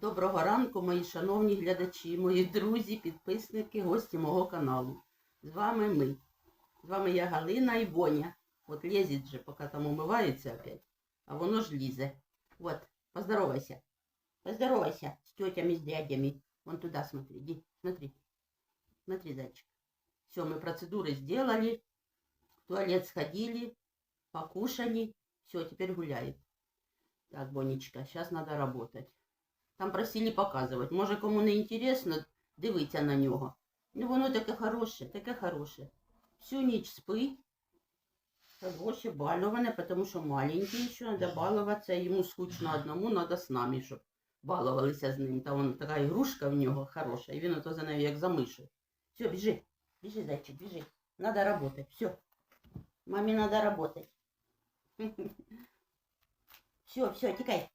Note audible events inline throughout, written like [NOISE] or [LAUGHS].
Доброго ранку, мої шановні глядачі, мої друзі, підписники, гості мого каналу. З вами ми. З вами я Галина і Боня. От лезет же, поки там умивається опять, а воно ж лізе. Вот, поздоровайся. Поздоровайся с тетями, с дядями. Вон туда смотри, иди, смотри. Смотри, зайчик. Все, мы процедуры сделали, в туалет сходили, покушали. Все, теперь гуляет. Так, Бонечка, сейчас надо работать. Там просили показувати. Може, кому не інтересно, дивиться на нього. Ну, воно таке хороше, таке хороше. Всю ніч спить. Хороше, баловане, тому що маленький ще, треба балуватися. Йому скучно одному, треба з нами, щоб балувалися з ним. Та вон така ігрушка в нього хороша, і він ото за нею як за мишою. Все, біжи, біжи, зайчик, біжи. Надо работать, все. Мамі надо работать. [LAUGHS] Все, все, тікай.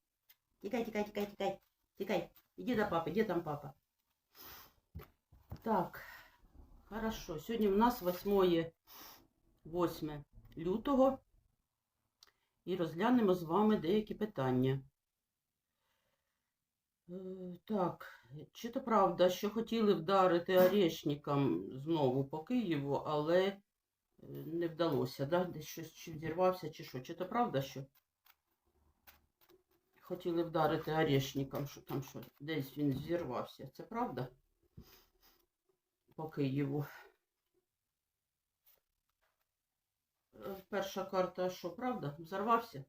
Тікай, тікай, тікай, тікай. Тікай, иди до папы, где там папа? Так, хорошо. Сьогодні у нас 8 8 лютого. І розглянемо з вами деякі питання. Е, Так, чи то правда, що хотіли вдарити орешникам знову по Києву, але е, не вдалося, да? Десь щось чи взірвався, чи що? Чи то правда, що? Хотіли вдарити орешником, що там що, десь він зірвався. Це правда? По Києву. Е, Перша карта, що правда? Взорвався?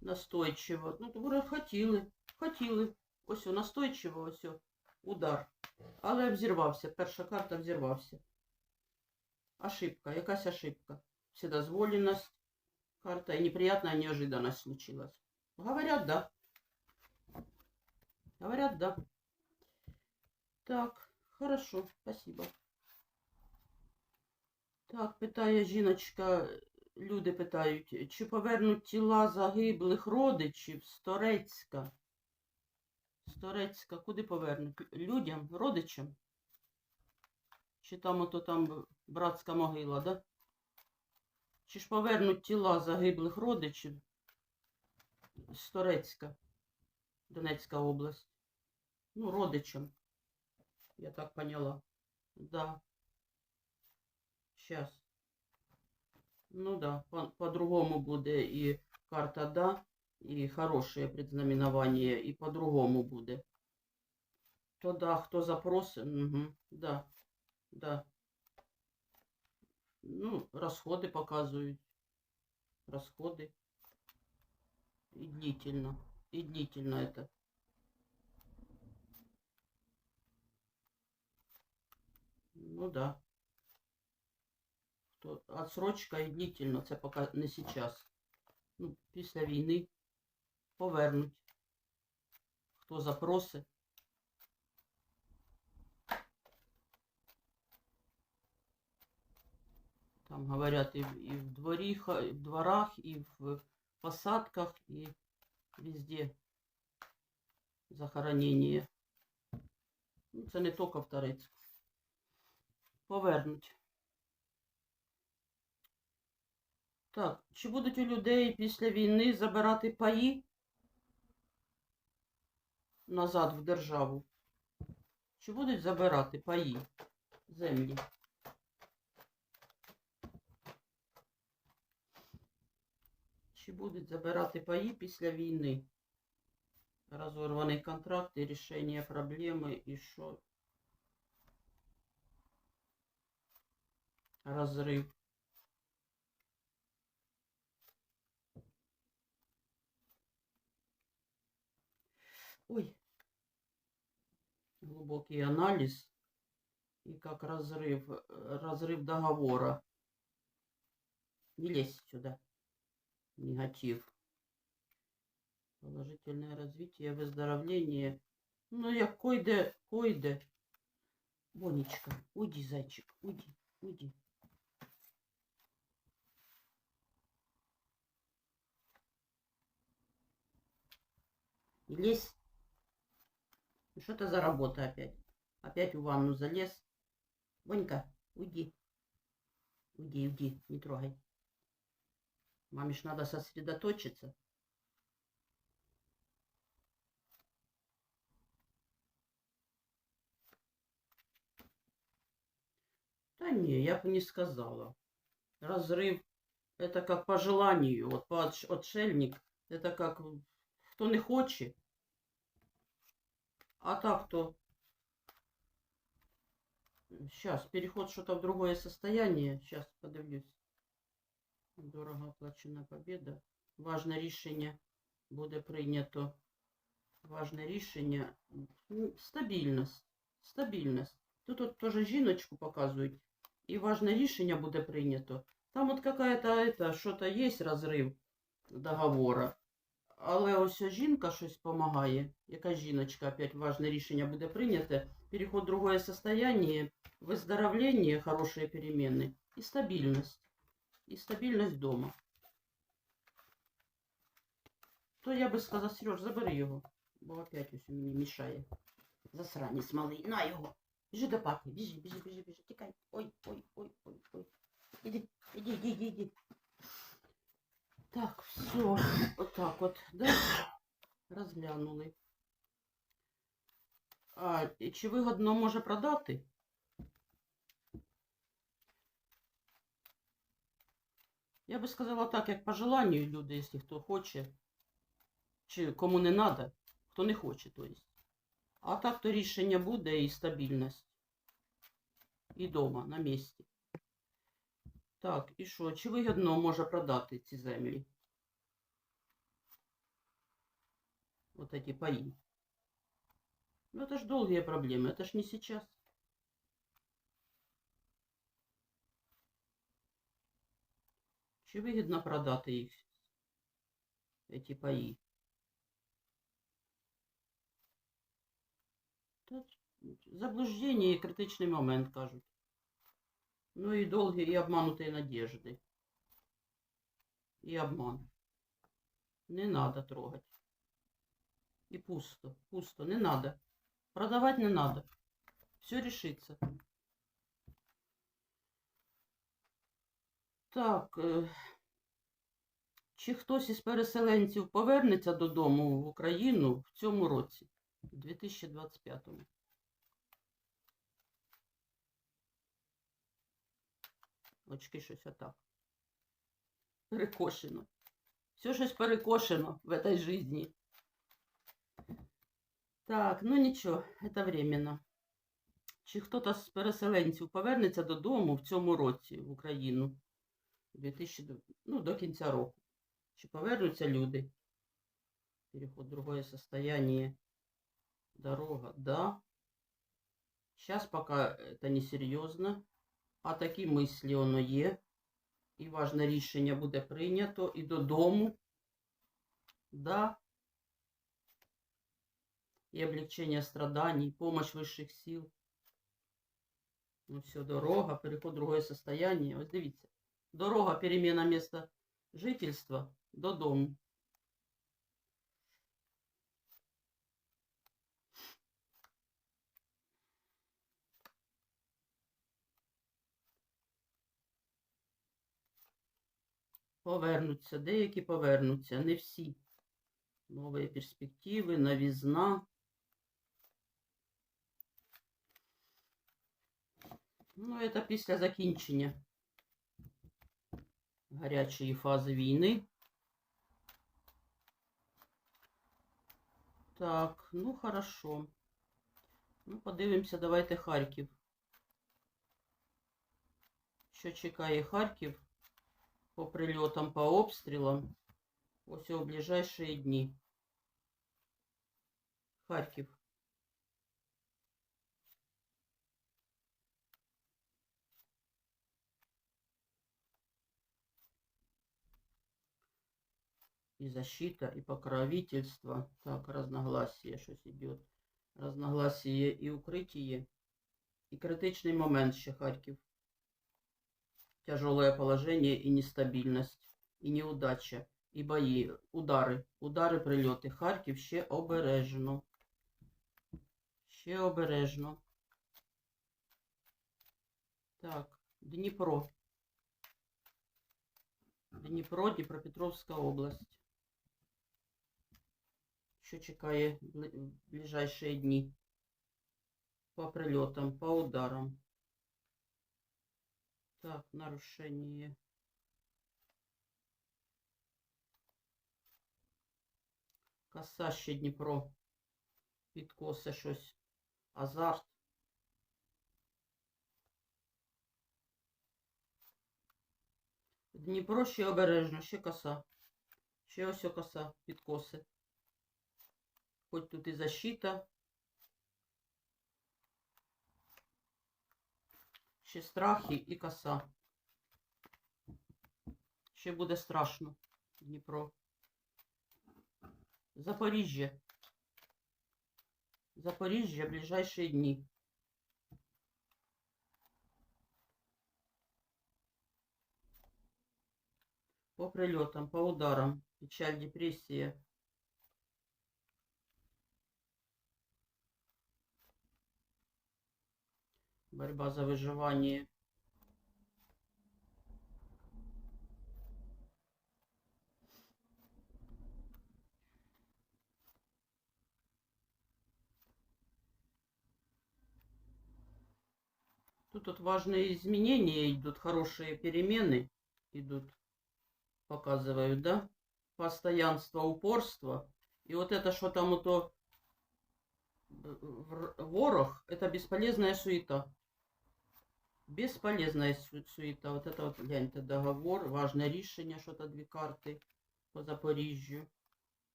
Настойчиво. Ну, говорю, хотіли, хотіли. Ось о, настойчиво, ось о, удар. Але взірвався. Перша карта взірвався. Ошибка, якась ошибка. Вседозволеність карта, неприятная неожиданность случилась. Говорят, да. Говорят, да. Так, хорошо, спасибо. Так, питає жіночка, люди питають, чи повернуть тіла загиблих родичів з Торецька? З Торецька, куди повернуть? Людям, родичам? Чи там ото там братська могила, да? Чи ж повернуть тіла загиблих родичів з Торецька, Донецька область? Ну, родичам. Я так поняла. Да. Сейчас. Ну да, по- по-другому буде і карта да, і хорошее предзнаменование, і по-другому буде. То да, хто запросить, угу, да, да Ну, расходы показывают. Расходы. И длительно. И длительно это. Ну да. То отсрочка і длительно. Це поки не сейчас. Ну, після війни повернуть. Хто запросить. Там говорят и, и в, дворі, и в дворах, и в посадках, и везде захоронение. Ну, це не тільки в Торецьку. Повернуть. Так, чи будуть у людей після війни забирати паї назад в державу? Чи будуть забирати паї землі? Чи будуть забирати паї після війни? Розорваний контракт і рішення проблеми і що? Розрив. Ой. Глубокий анализ и как разрыв, э, разрыв договора. Не лезь сюда. Негатив. Положительное развитие, выздоровление. Ну, я койде, койде. Бонечка, уйди, зайчик, уйди, уйди. Не лезь. Ну, Что это за работа опять? Опять в ванну залез. Бонька, уйди. Уйди, уйди, не трогай. Маме ж надо сосредоточиться. Да не, я бы не сказала. Разрыв – это как по желанию. Вот по отшельник – это как кто не хочет. А так то Сейчас, переход что-то в другое состояние. Сейчас подавлюсь. Дорого оплачена победа. Важне рішення буде прийнято. Важне рішення. Ну, Стабільність. Стабільність. Тут от теж жіночку показують. І важне рішення буде прийнято. Там от какая-то это, що-то є розрив договора. Але ось жінка щось допомагає. Яка жіночка, опять важне рішення буде прийняте. Переход в другое состояние, выздоровление, хорошие перемены и стабильность. И стабильность дома. То я би сказала, Сереж, забери його, бо опять ось мені мішає. Засранець малий, на його. Біжи до папи, біжи, біжи, біжи, біжи, тікай. Ой, ой, ой, ой, ой. Іди, іди, іди, іди, іди. Так, все, отак от, да? Розглянули. А чи вигодно може продати? Я би сказала так, як по желанию люди, якщо хто хоче, чи кому не надо, хто не хоче, то есть. А так то рішення буде і стабільність. І дома, на місці. Так, і що? Чи вигідно може продати ці землі? Вот эти паи. Ну это ж долгие проблемы, это ж не сейчас. Чи вигідно продати їх, эти паї? Та заблуждение і критичний момент, кажуть. Ну и долгие и обманутые надежды. И обман. Не надо трогать. И пусто, пусто, не надо. Продавать не надо. Все решится. Так. е, Чи хтось із переселенців повернеться додому в Україну в цьому році, в 2025-му? Очки щось отак. Перекошено. Все щось перекошено в этой жизни. Так, ну нічого, це временно. Чи хтось з переселенців повернеться додому в цьому році в Україну? 2000, ну, до кінця року. Чи повернуться люди? Переход в другое состояние. Дорога, да. Сейчас пока это не серйозно. А такі мислі воно є. І важне рішення буде прийнято. І додому. Да. И облегчение страданий, помощь высших сил. Ну все, дорога, переход в другое состояние. Ось дивіться. Дорога, перемена места жительства додому. Повернуться, деякі повернуться, не всі. Нові перспективи, новізна. Ну, це після закінчення гарячої фази війни. Так, ну хорошо. Ну, подивимося, давайте Харків. Що чекає Харків по прильотам, по обстрілам? Ось у ближайшие дні. Харків. И защита, и покровительство. Так, разногласие щось идет. Разногласие и укрытие. И критичный момент ще Харьков. Тяжелое положение и нестабильность. И неудача. І бої, удари, удари, прильоти. Харків ще обережно. Ще обережно. Так, Дніпро. Дніпро, Дніпропетровська область. Що чекає в ближайшие дні? По прильотам, по ударам. Так, нарушение. Коса ще Дніпро. Підкоси щось. Азарт. Дніпро ще обережно, ще коса. Ще ось коса, підкоси. Хоч тут і защита. Ще страхи і коса. Ще буде страшно. Дніпро. Запоріжжя. Запоріжжя ближайшие дні. По прильотам, по ударам, печаль, депрессия. Борьба за выживание. Тут вот важные изменения идут, хорошие перемены идут, показывают, да? Постоянство, упорство. И вот это, что там то вр- ворох, это бесполезная суета. Бесполезная суета. Вот это вот, гляньте, договор, важное решение, что-то две карты по Запоріжжю.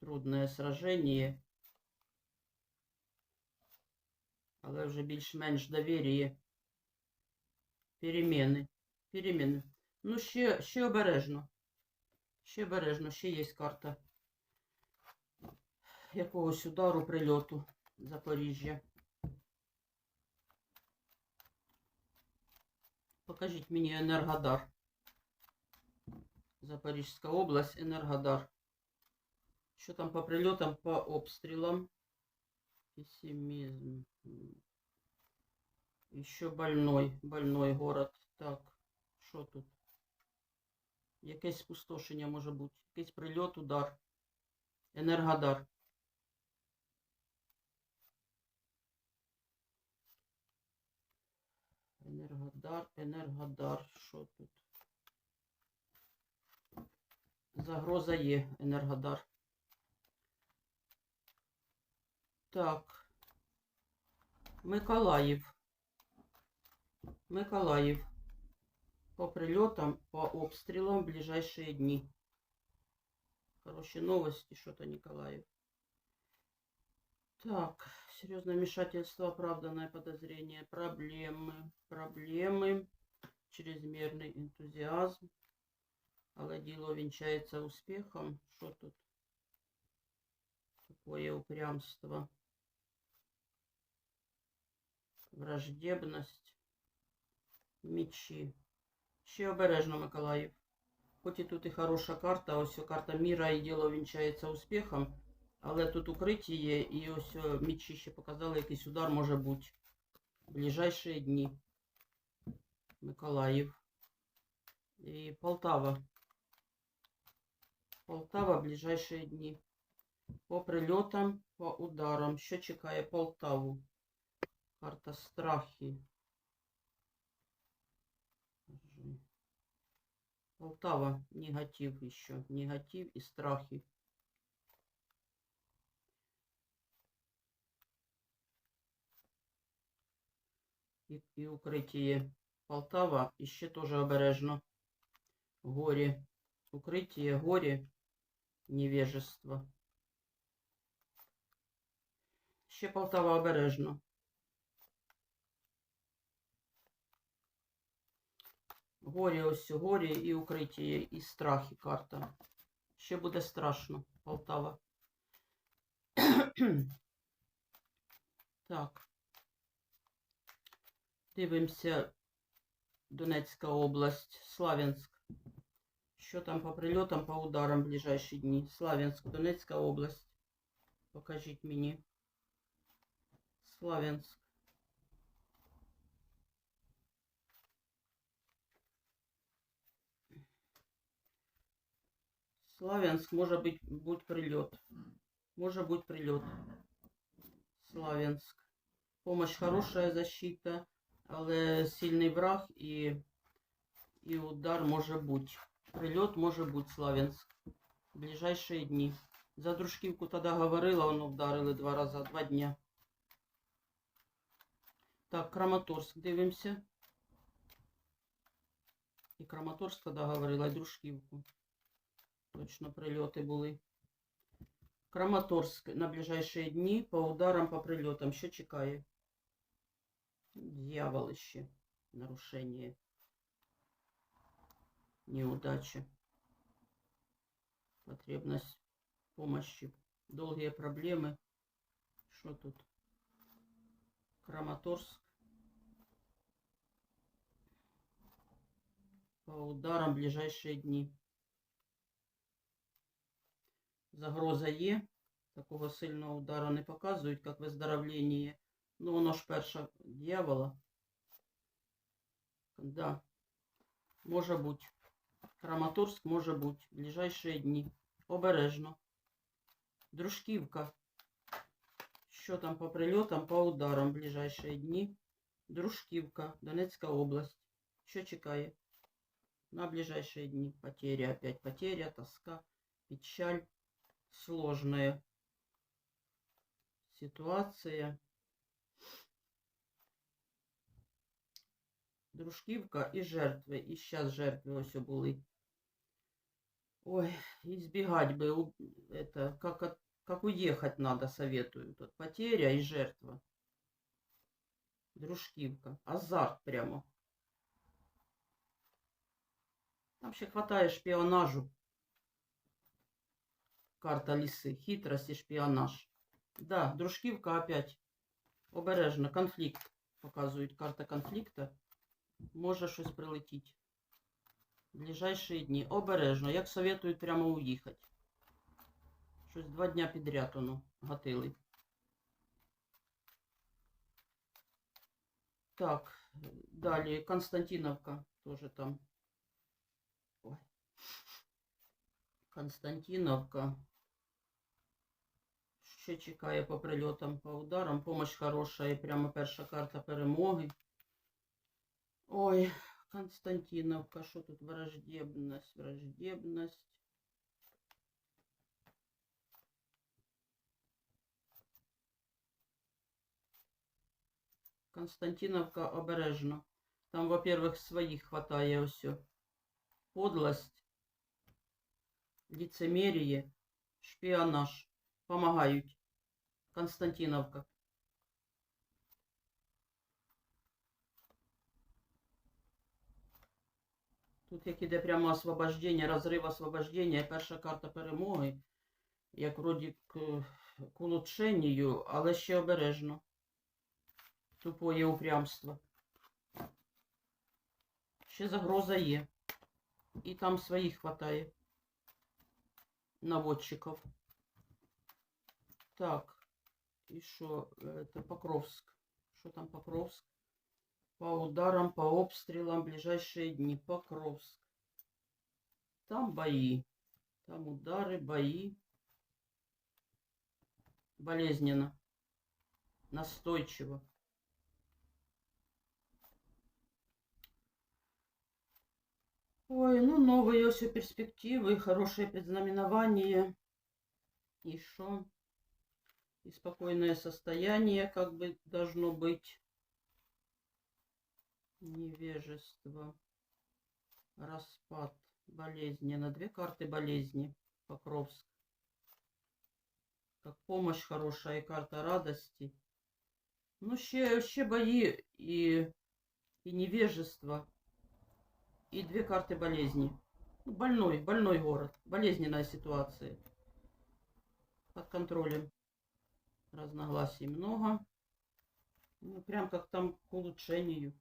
Трудное сражение. Але вже більш-менш довір'я. Переміни. Переміни. Ну, ще, обережно. Ще обережно, ще є карта якогось удару прильоту Запоріжжя. Покажіть мені Енергодар. Запорізька область, Енергодар. Що там по прильотам, по обстрілам? Пессимизм. Еще больной, больной город. Так, що тут? Якесь спустошення може бути. Якийсь прильот, удар. Енергодар. Енергодар, енергодар. Що тут? Загроза є, енергодар. Так. Миколаїв. Миколаїв. По прильотам, по обстрілам в ближайшие дни. Хорошие новости, что-то Николаев. Так, серьезное вмешательство, оправданное подозрение, проблемы, проблемы, чрезмерный энтузиазм. Але діло вінчається успіхом. Що тут? Такое упрямство. Враждебність. Мічі. Ще обережно, Миколаїв. Хоч і тут і хороша карта, ось о, карта міра і діло вінчається успіхом, Але тут укриття є, і ось о, мічі ще показали, якийсь удар може бути. В ближайші дні. Миколаїв. І Полтава. Полтава в ближайшие дни. По прильотам, по ударам. Що чекає Полтаву? Карта страхи. Полтава, негатив еще. Негатив и страхи. І, укриття. Полтава, і ще теж обережно. Горі. Укриття, горі, невежество. Ще Полтава обережно. Горі ось горі і укриття, і страхи карта. Ще буде страшно, Полтава. [CLEARS THROAT] так. Дивимося. Донецька область, Славянськ. Що там по прильотам, по ударам в ближайші дні? Славянськ, Донецька область. Покажіть мені. Славянськ. Славянск може бути будь прильот. Може бути прильот. Славянск. Помощь хорошая защита, Але сильний враг і, і удар може бути. Прильот може бути Славянськ. В ближайшие дні. За дружківку тоді говорила, воно вдарили два рази, два дня. Так, Краматорськ дивимося. І Краматорськ тоді говорила, і дружківку. Точно прильоти були. Краматорськ на ближайшие дні по ударам, по прильотам. Що чекає? Дьяволище. Нарушение. Неудача. Потребность помощи. Долгие проблемы. Что тут? Краматорск. По ударам ближайшие дни. Загроза є. Такого сильного удара не показують, як виздоровлення. Ну, воно ж перша дьявола. Да. Може бути. Краматорськ може бути. В ближайшие дні. Обережно. Дружківка. Що там по прильотам, по ударам в ближайшие дні? Дружківка, Донецька область. Що чекає? На ближайшие дни. Потеря, опять потеря, тоска, печаль. Сложная ситуация. Дружківка і жертви. І зараз жертви ось були. Ой, избегать бы, у- это, как, от- как уехать надо, советую. Тут потеря и жертва. Дружківка. Азарт прямо. Там ще хватає шпіонажу. Карта ліси. Хитрость і шпіонаж. Да, дружківка опять. Обережно. Конфлікт. Показують карта конфлікта. Може щось прилетіти. В ближайшие дні. Обережно. Як советують прямо уїхати. Щось два дня підряд воно гатили. Так, далі Константиновка теж там. Ой. Константиновка. Ще чекає по прильотам, по ударам. Помощь хороша і прямо перша карта перемоги. Ой, Константиновка, що тут враждебність, враждебність. Константиновка обережно. Там, во-первых, своїх хватає ось. Подлость, лицемерие, шпіонаж. Помагають. Константиновка. Тут як іде прямо освобождення, розрив освобождення, перша карта перемоги, як вроді к, к улучшенню, але ще обережно. Тупоє упрямство. Ще загроза є. І там своїх хватає. Наводчиков. Так. І що? Это Покровск. Що там Покровск? По ударам, по обстрелам ближайшие дни. Покровск. Там бои. Там удары, бои. Болезненно. Настойчиво. Ой, ну новые все перспективы, хорошее предзнаменование. Что? И спокойное состояние как бы должно быть. Невежество. Распад. Болезни. На две карты болезни. Покровск. Как помощь хорошая и карта радости. Ну, ще, ще бои и, и невежество. И две карты болезни. Больной, больной город. Болезненная ситуация. Под контролем. Разногласий много. Ну, прям как там к улучшению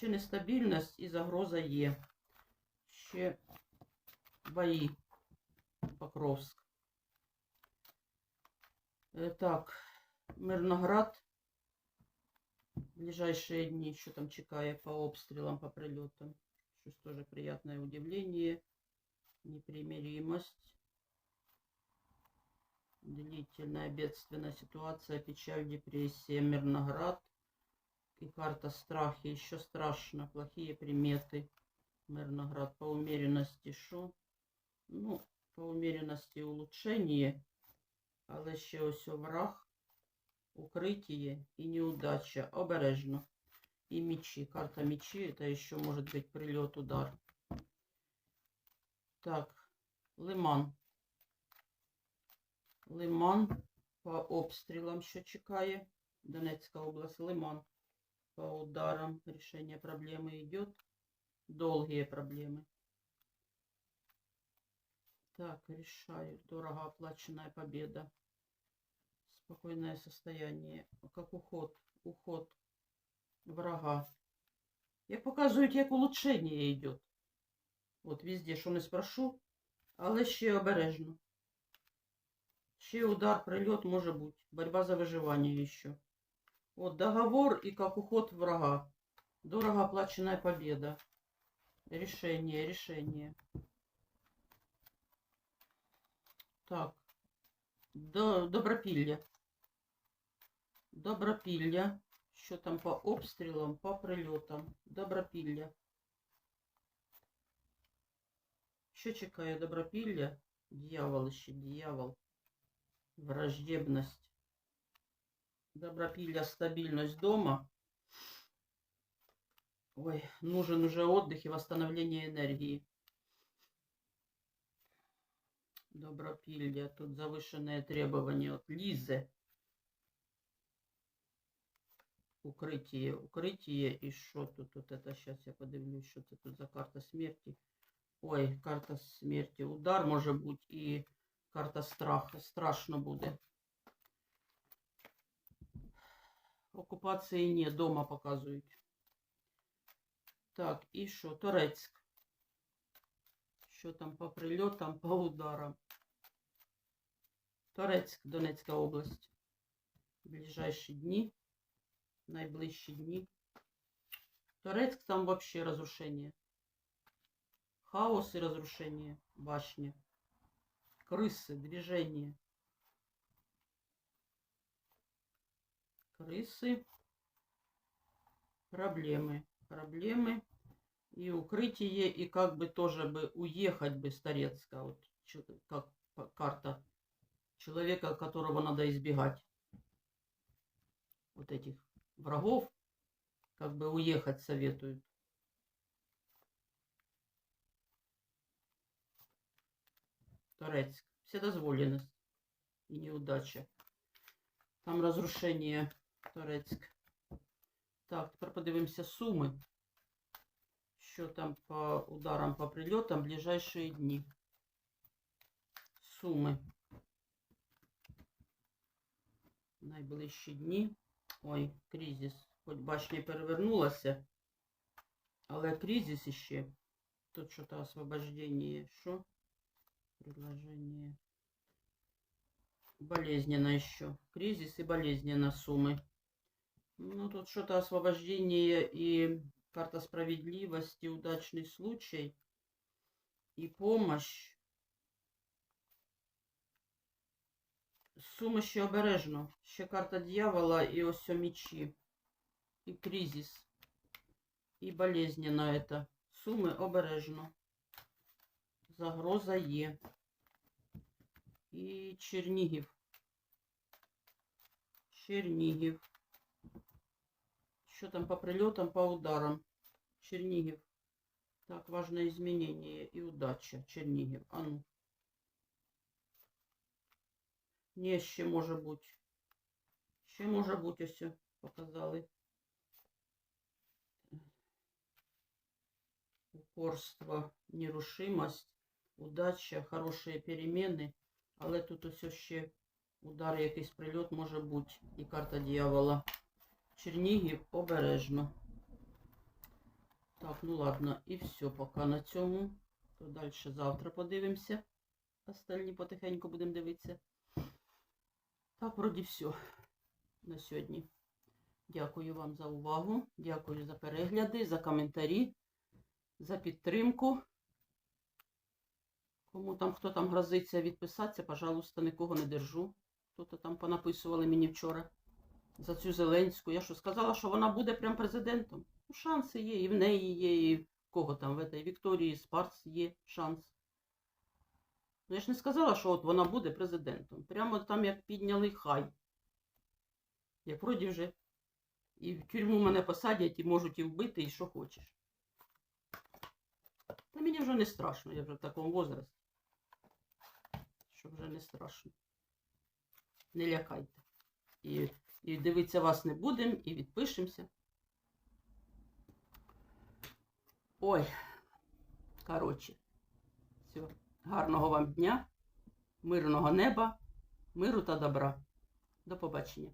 Ще нестабільність і загроза є. Ще бої. Покровськ. Е, Так, Мирноград. Ближайшие дни, що там чекає по обстрілам, по прильотам. Щось теж приятное удивление. Непримиримость. Длительная бедственная ситуация, печаль, депрессия, Мирноград. И карта страхи. Еще страшно. Плохие приметы. Мирноград. По умеренности що? Ну, по умеренности улучшение. Але ще ось враг, укрытие и неудача. Обережно. И мечи. Карта мечи. Это еще может быть прилет, удар. Так. Лиман. Лиман по обстрілам, що чекає. Донецька область, Лиман. По ударам решение проблемы идет. Долгие проблемы. Так, решаю. Дорого оплаченная победа. Спокойное состояние. Как уход. Уход врага. Як показують, як улучшення йде. От везде, що не спрошу, але ще обережно. Ще удар, прильот може бути. Борьба за виживання ще. Вот договор и как уход врага. Дорого оплаченная победа. Решение, решение. Так. До, добропілля. Добропілля. Що там по обстрілам, по прильотам. Добропілля. Що чекає добропілля? Дьявол ще, дьявол. Враждебность. Добропілля, стабильность дома. Ой, нужен уже отдых и восстановление энергии. Добропилья, тут завышенные требования от Лизы. Укрытие, укрытие и что тут, вот это сейчас я подивлюсь, что это тут за карта смерти. Ой, карта смерти, удар может быть и карта страха, страшно будет. Окупації ні, дома показують. Так, і що? Турецьк. Що там по прильотам, по ударам? Турецьк, Донецька область. Ближайші дні. Найближчі дні. Турецьк там вообще разрушение. Хаос и разрушение. Башня. Крысы, движение. Крысы. Проблемы. Проблемы. И укрытие, и как бы тоже бы уехать бы с. Вот как карта человека, которого надо избегать. Вот этих врагов. Как бы уехать советуют. Торецк. Вседозволенность и неудача. Там разрушение Торецк. Так, тепер подивимося суми. Що там по ударам, по прильотам ближайшие дні. Суми. Найближчі дні. Ой, кризис. Хоч башня і перевернулася. Але кризис іще. Тут що-то освобождение. Що? Предложение. Болезненно еще. Кризис и болезненно суммы. Ну, тут что-то освобождение и карта справедливости, удачный случай и помощь. Суми ще обережно. Ще карта дьявола і ось о мечі. І кризис. І болезненно это. Суми обережно. Загроза є. І Чернігів. Чернігів. Що там по прильотам, по ударам? Чернігів. Так, важное изменение и удача. Чернігів. А ну. Ні, ще може бути. Ще може бути ось показали. Упорство, нерушимость, удача, хороші переміни. Але тут ось ще удар, якийсь прильот може бути. І карта дьявола. Чернігів обережно. Так, ну ладно, і все поки на цьому. То далі завтра подивимося. Остальні потихеньку будемо дивитися. Так, вроді все на сьогодні. Дякую вам за увагу. Дякую за перегляди, за коментарі, за підтримку. Кому там, хто там грозиться відписатися, пожалуйста, нікого не держу. Хто-то там понаписували мені вчора за цю Зеленську. Я що сказала, що вона буде прям президентом? Ну, шанси є, і в неї є, і в кого там в этой Вікторії Спарц є шанс. Ну, я ж не сказала, що от вона буде президентом. Прямо там як підняли хай. Як вроді вже і в тюрму мене посадять, і можуть і вбити, і що хочеш. Та мені вже не страшно, я вже в такому возрасті. Що вже не страшно. Не лякайте. І, і дивитися вас не будемо, і відпишемося. Ой, коротше, все. Гарного вам дня, мирного неба, миру та добра. До побачення.